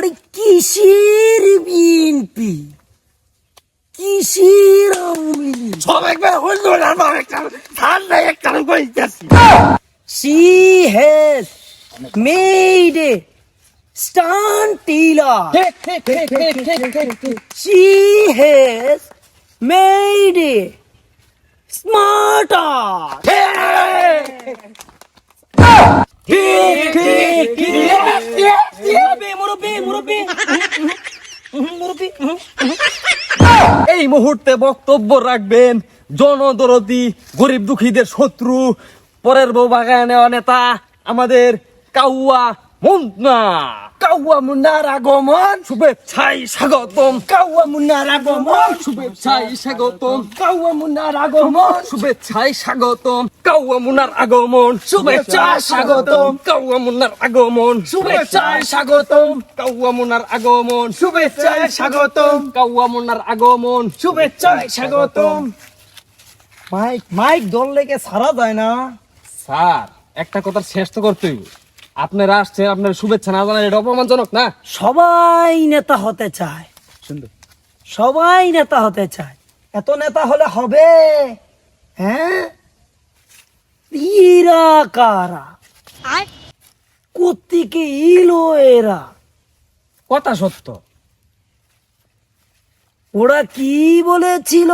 আরে কিসের বিএনপি কিসের আওয়ামী সব একবার হইল না আমার একটা ঠান্ডা একটা কইতাছি She has made a stunt dealer. ঠিক ঠিক ঠিক ঠিক ঠিক ঠিক ঠিক She has made a smarter. ঠিক ঠিক ঠিক মুরব্বি, মুরব্বি, মুরব্বি। মুরব্বি, এই মুহূর্তে বক্তব্য রাখবেন জনদরদি, গরিব দুঃখীদের শত্রু, পরের বউ বাগানে নেওয়া নেতা, আমাদের কাউয়া মুন্না। কাউয়া মুন্নার আগমন শুভেচ্ছাই স্বাগতম। কাউয়া মুন্নার আগমন শুভেচ্ছাই স্বাগতম। কাউয়া মুন্নার আগমন শুভেচ্ছাই স্বাগতম। কাউয়া মুন্নার আগমন শুভেচ্ছা স্বাগতম। কাউয়া মুন্নার আগমন শুভেচ্ছায় স্বাগতম। কাউয়া মুন্নার আগমন শুভেচ্ছায় স্বাগতম। কাউয়া মুন্নার আগমন শুভেচ্ছায় স্বাগতম। মাইক মাইক দল লেগে সারা যায় না? স্যার, একটা কথা শেষ তো করতেই। আপনারা আসছেন আপনার শুভেচ্ছা না জানান এটা অপমানজনক না? সবাই নেতা হতে চায়। সুন্দর। সবাই নেতা হতে চায়। এত নেতা হলে হবে? হ্যাঁ? এরা কারা? কোত্থেকে ইলো এরা? কথা সত্য। ওরা কি বলেছিল?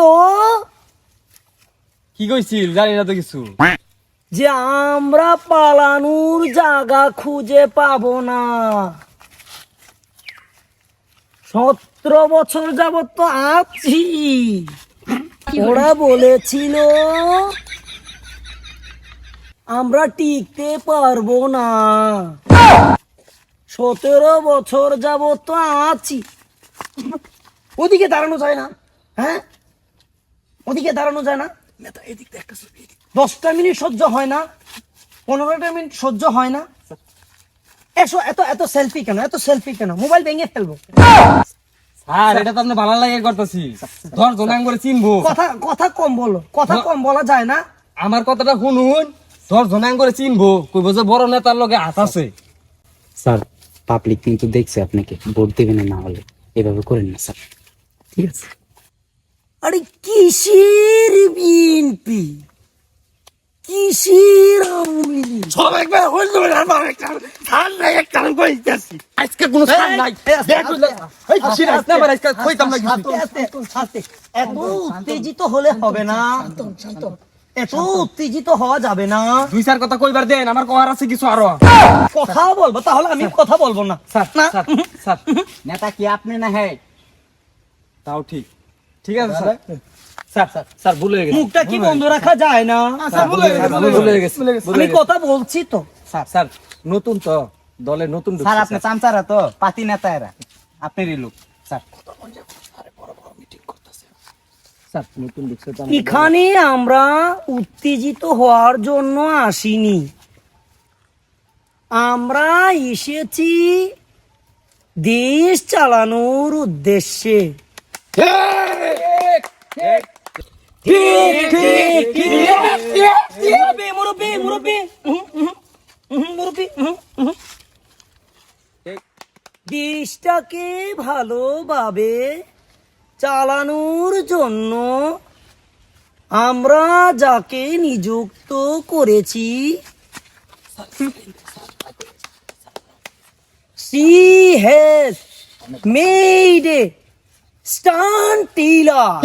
কি কইছিল? জানি না তো কিছু। যে আমরা পালানোর জায়গা খুঁজে পাব না। সতেরো বছর যাবত তো আছি। ওরা বলেছিল, আমরা টিকতে পারব না। সতেরো বছর যাবত তো আছি। ওদিকে দাঁড়ানো যায় না হ্যাঁ? ওদিকে দাঁড়ানো যায় না। দশটা মিনিট সহ্য হয় না পনেরোটা মিনিট সহ্য হয় না। এসো এত এত সেলফি কেন এত সেলফি কেন? মোবাইল ভেঙে ফেলব। স্যার এটা তো আপনি ভালো লাগে করতেছি। ধর জনাং করে চিনবো। কথা কথা কম বলো কথা কম বলা যায় না। আমার কথাটা শুনুন। ধর জনাং করে চিনবো। কইব যে বড় নেতার লগে হাত আছে। স্যার পাবলিক কিন্তু দেখছে আপনাকে। ভোট দেবেন না হলে। এভাবে করেন না স্যার। ঠিক আছে। আরে কিসের বিএনপি? কিসের আওয়ামী লীগ? সব একবার হইল না আমার একটা ঠান্ডা একটা কইতাছি। আজকে কোনো স্যার নাই। দেখ এই সিরা না আমার আজকে? কইতাম না কিছু। আস্তে, আস্তে। এত উত্তেজিত হলে হবে না। এত উত্তেজিত হওয়া যাবে না। দুই চার কথা কইবার দেন আমার কহার আছে কিছু আরও। কথা বলব তাহলে আমি কথা বলব না। স্যার না? Sir sir. নেতা কি আপনি না হ্যাঁ তাও ঠিক। ঠিক আছে স্যার। স্যার স্যার স্যার ভুলে গেছি। মুখটা কি বন্ধ রাখা যায় না? স্যার, ভুলে গেছি, ভুলে গেছি ভুলে আমি কথা বলছি তো। স্যার স্যার নতুন তো দলে নতুন স্যার আপনি চামচারা তো পাতি নেতা এরা। আপনারই লোক স্যার। স্যার নতুন ঢুকছে তো আমার- এখানে আমরা উত্তেজিত হওয়ার জন্য আসিনি। আমরা এসেছি দেশ চালানোর উদ্দেশ্যে। দেশটাকে ভালোভাবে চালানোর জন্য আমরা যাকে নিযুক্ত করেছি সি হ্যাজ মেড টিলার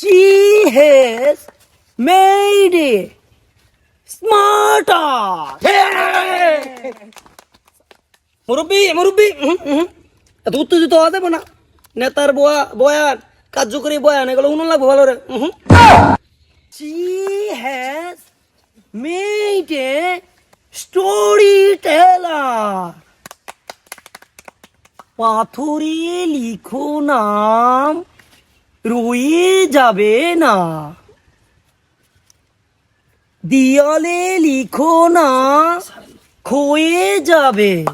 She has made it smarter. মুরব্বী মুরব্বী। এত উত্তেজিত হওয়া যাবে না নেতার বয়া বয়ান কার্যকরী বয়ান এগুলো উনুন লাগবো ভালো রে। She has made a storyteller. পাথরে লিখো নাম রয়ে যাবে না। দিয়ালে লিখো না ক্ষয়ে যাবে।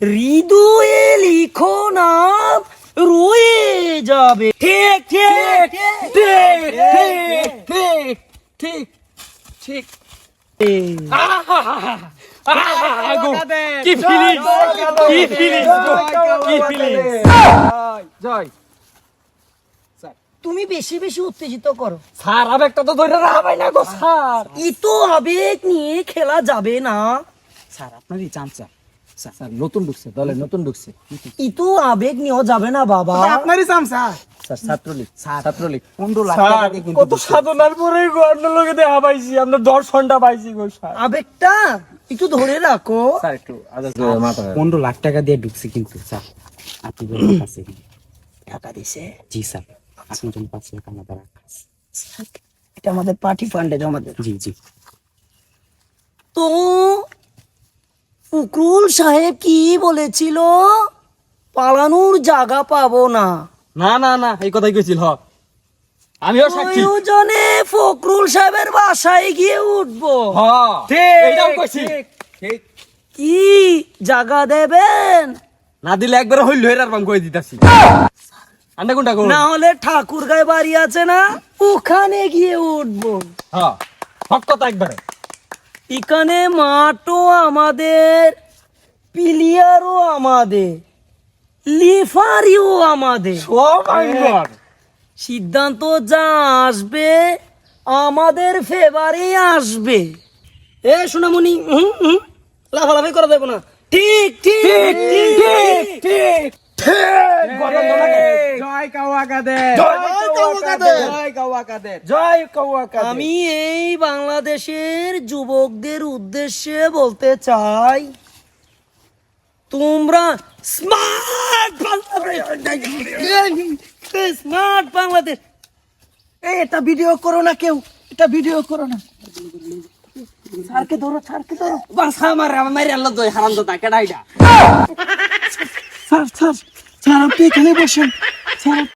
হৃদয়ে লিখো না, রয়ে যাবে। ঠিক ঠিক ঠিক ঠিক ঠিক ঠিক ঠিক। কি ফিলিং কি ফিলিং কি ফিলিং জয় তুমি বেশি বেশি উত্তেজিত করো। স্যার আবেগটা তো ধরে রাখা পাই না গো স্যার ই তো আবেগ নিয়ে খেলা যাবে না। স্যার আপনারই চামচা স্যার। নতুন ঢুকছে দলে নতুন ঢুকছে। ই তো আবেগ নিয়েও যাবে না বাবা। আপনারই চামচা স্যার। ছাত্রলীগ ছাত্রলীগ পনেরো লাখ টাকা কিন্তু কত সাধনার পরে লোকে দেখা পাইছি আমরা দর্শনটা পাইছি গো স্যার। আবেগটা একটু ধরে রাখো। স্যার একটু পনেরো লাখ টাকা দিয়ে ঢুকছি কিন্তু স্যার। আপনি বলতে টাকা দিছে? জি স্যার। আপনার জন্য পাঁচ লাখ আলাদা এটা আমাদের পার্টি ফান্ডে জমা দেবে। জি জি। তো ফকরুল সাহেব কি বলেছিল? পালানোর জায়গা পাবো না। না না না এই কথাই কইছিল হ। আমিও সাক্ষী। প্রয়োজনে ফকরুল সাহেবের বাসায় গিয়ে উঠবো। হ এইটাও কইছি। কি জায়গা দেবেন? না দিলে একবার হইল হেরার বাং কই দিতাছি। আন্ডা কোনটা কোন না হলে ঠাকুর গায়ে বাড়ি আছে না ওখানে গিয়ে উঠবো। হ্যাঁ হক কথা একবারে। এখানে মাঠও আমাদের পিলিয়ারও আমাদের। লিফারিও আমাদের। সব সিদ্ধান্ত যা আসবে আমাদের ফেভারে আসবে। এ সোনামণি হুম হুম লাফালাফি করা যাবে না। ঠিক ঠিক ঠিক ঠিক আমি এই বাংলাদেশের যুবকদের উদ্দেশ্যে বলতে চাই তোমরা স্মার্ট স্মার্ট বাংলাদেশ। এটা ভিডিও করো না কেউ। এটা ভিডিও করো না। স্যারকে ধরো স্যারকে ধরো। বাসা মারে আমার মারি জয় হারাম দাদা কেডাইডা স্যার স্যার স্যার, আপনি এখানে বসেন।